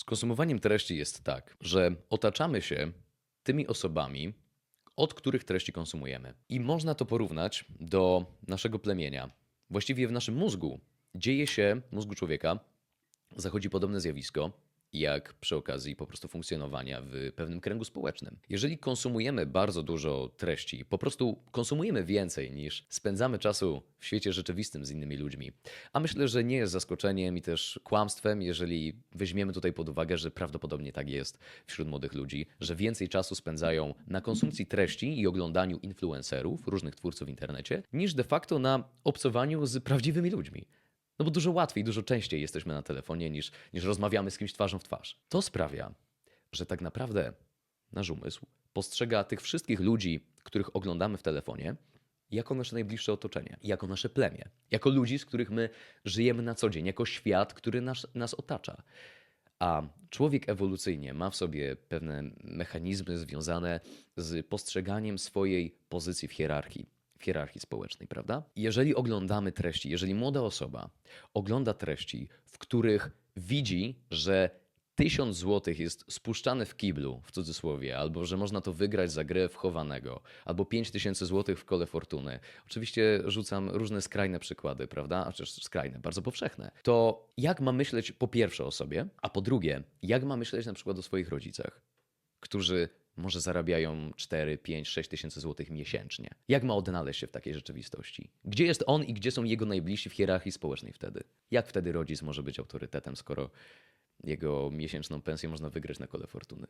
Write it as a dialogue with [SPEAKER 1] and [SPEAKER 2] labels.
[SPEAKER 1] Z konsumowaniem treści jest tak, że otaczamy się tymi osobami, od których treści konsumujemy. I można to porównać do naszego plemienia. Właściwie w naszym mózgu dzieje się, mózgu człowieka, zachodzi podobne zjawisko, jak przy okazji po prostu funkcjonowania w pewnym kręgu społecznym. Jeżeli konsumujemy bardzo dużo treści, po prostu konsumujemy więcej niż spędzamy czasu w świecie rzeczywistym z innymi ludźmi, a myślę, że nie jest zaskoczeniem i też kłamstwem, jeżeli weźmiemy tutaj pod uwagę, że prawdopodobnie tak jest wśród młodych ludzi, że więcej czasu spędzają na konsumpcji treści i oglądaniu influencerów, różnych twórców w internecie, niż de facto na obcowaniu z prawdziwymi ludźmi. No bo dużo łatwiej, dużo częściej jesteśmy na telefonie niż, niż rozmawiamy z kimś twarzą w twarz. To sprawia, że tak naprawdę nasz umysł postrzega tych wszystkich ludzi, których oglądamy w telefonie, jako nasze najbliższe otoczenie, jako nasze plemię, jako ludzi, z których my żyjemy na co dzień, jako świat, który nas, nas otacza. A człowiek ewolucyjnie ma w sobie pewne mechanizmy związane z postrzeganiem swojej pozycji w hierarchii, w hierarchii społecznej, prawda? Jeżeli oglądamy treści, jeżeli młoda osoba ogląda treści, w których widzi, że tysiąc złotych jest spuszczane w kiblu, w cudzysłowie, albo że można to wygrać za grę w chowanego, albo pięć tysięcy złotych w kole fortuny. Oczywiście rzucam różne skrajne przykłady, prawda? A też skrajne, bardzo powszechne. To jak ma myśleć po pierwsze o sobie, a po drugie, jak ma myśleć na przykład o swoich rodzicach, którzy może zarabiają 4, 5, 6 tysięcy złotych miesięcznie. Jak ma odnaleźć się w takiej rzeczywistości? Gdzie jest on i gdzie są jego najbliżsi w hierarchii społecznej wtedy? Jak wtedy rodzic może być autorytetem, skoro jego miesięczną pensję można wygrać na kole fortuny?